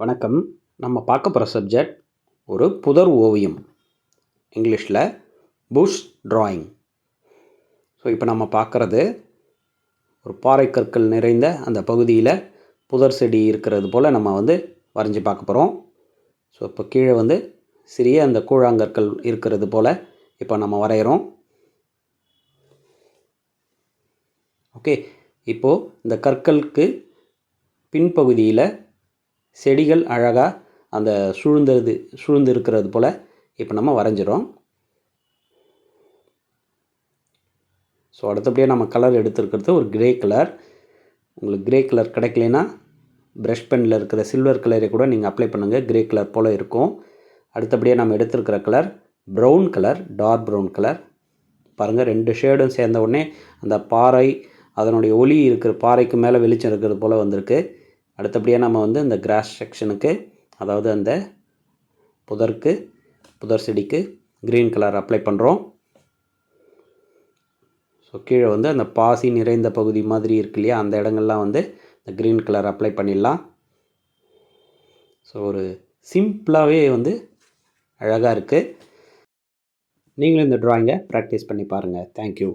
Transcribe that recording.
வணக்கம். நம்ம பார்க்க போகிற சப்ஜெக்ட் ஒரு புதர் ஓவியம். இங்கிலீஷில் புஷ் ட்ராயிங் ஸோ இப்போ நம்ம பார்க்குறது ஒரு பாறை கற்கள் நிறைந்த அந்த பகுதியில் புதர் செடி இருக்கிறது போல் நம்ம வந்து வரைஞ்சி பார்க்க போகிறோம் ஸோ இப்போ கீழே வந்து சிறிய அந்த கூழாங்கற்கள் இருக்கிறது போல் இப்போ நம்ம வரைகிறோம் ஓகே இப்போது இந்த கற்களுக்கு பின்பகுதியில் செடிகள் அழகாக அந்த சூழ்ந்தது சூழ்ந்து இருக்கிறது போல் இப்போ நம்ம வரைஞ்சிரும் ஸோ அடுத்தபடியாக நம்ம கலர் எடுத்துருக்கிறது ஒரு கிரே கலர் உங்களுக்கு கிரே கலர் கிடைக்கலனா ப்ரஷ் பெனில் இருக்கிற சில்வர் கலரை கூட நீங்கள் அப்ளை பண்ணுங்கள் கிரே கலர் போல் இருக்கும். அடுத்தபடியாக நம்ம எடுத்துருக்கிற colour brown colour dark brown colour பாருங்கள் ரெண்டு ஷேடும் சேர்ந்த உடனே அந்த பாறை அதனுடைய ஒளி இருக்கிற பாறைக்கு மேலே வெளிச்சம் இருக்கிறது போல் வந்திருக்கு. அடுத்தபடியாக நம்ம வந்து இந்த கிராஸ் செக்ஷனுக்கு அதாவது அந்த புதருக்கு புதர் செடிக்கு க்ரீன் கலர் அப்ளை பண்ணுறோம் ஸோ கீழே வந்து அந்த பாசி நிறைந்த பகுதி மாதிரி இருக்கு இல்லையா? அந்த இடங்கள்லாம் வந்து இந்த க்ரீன் கலர் அப்ளை பண்ணிடலாம். ஸோ ஒரு சிம்பிளாகவே வந்து அழகாக இருக்குது நீங்களும் இந்த ட்ராயிங்கை ப்ராக்டிஸ் பண்ணி பாருங்கள் தேங்க்யூ